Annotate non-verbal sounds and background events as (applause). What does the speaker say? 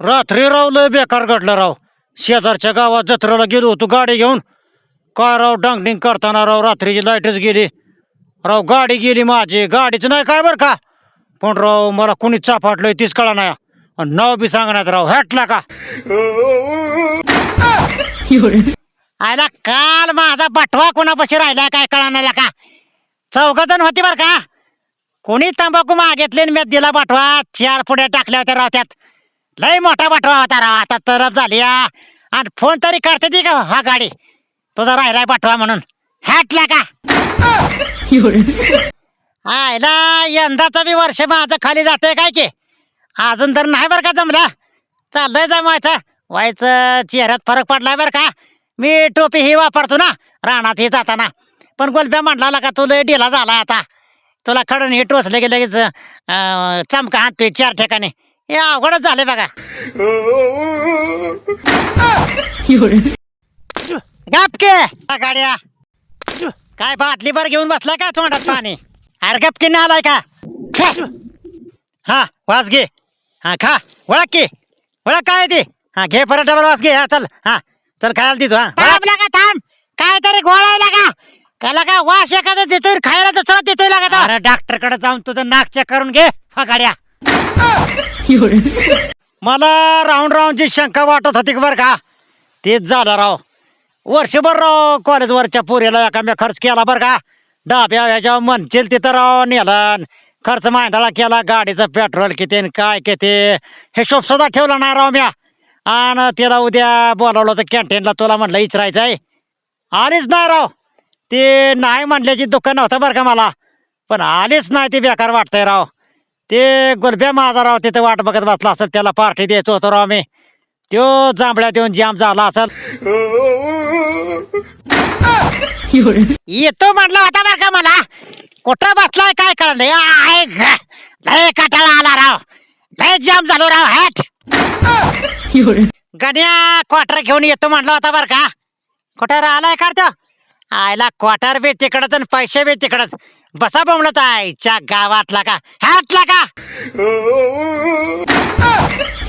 रात्री राव लय बेकार घडलं राव. शेजारच्या गावात जत्रेला गेलो होतो गाडी घेऊन. काय राव डांगडिंग करताना राव रात्रीची लाईटच गेली. राव गाडी गेली माझी. गाडीचं नाही काय बरं का? पण राव मला कुणी चापाटलंय तीच कळा नाही. आणि नाव बी सांगण्यात राव हॅटला का? आयला काल माझा बटवा कोणापाशी राहिला काय कळणार का? चौघ जण होती बरं का? कोणी तंबाखू मागितले मी दिला बटवा चार पुढे टाकल्या होत्या राव त्यात लय मोठा पाठवा होता राव. आता तरफ झाली हा. आणि फोन तरी करते ती का हो, हा गाडी? तुझा राहिलाय पाठवा म्हणून. हॅटला का? आयला यंदाचं बी वर्ष माझं खाली जाते काय की? अजून तर नाही बरं का जमला. चाललंय जमायचं व्हायचं चेहऱ्यात फरक पडलाय बरं का. मी टोपी ही वापरतो ना रानात ही जाताना. पण गोलब्या म्हणला का तू लय ढिला झाला आता. तुला खडून हे टोचले की लगेच अं, चमका हाणतोय चार ठिकाणी. हे अवघडच झाले बघा. गपके गाड्या. काय बाटली भर घेऊन बसलाय का तोंडात पाणी? अरे गपकी आलाय का. हा वास घे. हा खा. ओळख की. ओळख काय ती? हा घे परत डबल वास घे. हा चल. हा चल खायला देतो हा. थांब का थांब. काय तरी गोळायला का? त्याला का वास एखादा देतोय खायला दुसरा देतोय लागत? अरे डॉक्टरकडे जाऊन तुझं नाक चेक करून घे. फगाड्या मला राऊंड राऊंडची शंका वाटत होती बरं का तेच झालं राव. वर्षभर राव कॉलेजवरच्या पोरीला एका खर्च केला बरं का. डाब्या ह्याच्या म्हणशील तिथं राव नेलन. खर्च मांदाळा केला गाडीचं पेट्रोल किती आणि काय किती. हिशोब सुद्धा ठेवला नाही राव म्या. आणि तिला उद्या बोलावलं तर कॅन्टीनला तुला म्हटलं इचरायचं आहे. आलीच नाही राव. ते नाही म्हणल्याची दुःख नव्हतं बरं का मला. पण आलीच नाही ते बेकार वाटतंय राव. ते गुलब्या माझा राव तिथे वाट बघत बसला असेल त्याला पार्टी द्यायचो होतो राव मी त्यो जांभळ्या देऊन जाम झाला असेल. येतो म्हटलं होता बर का मला. कुठं बसलाय काय कळलं? लय कटाळा आला राव. लय जाम झालो राव हॅट. गण्या क्वार्टर घेऊन येतो म्हटलं होता बरं का. कुठं राहिलाय का तो आयला क्वार्टर बी तिकडच आणि पैसे बी तिकडच. बसा बोंबलत आयच्या गावातला का? हॅटला का? (laughs)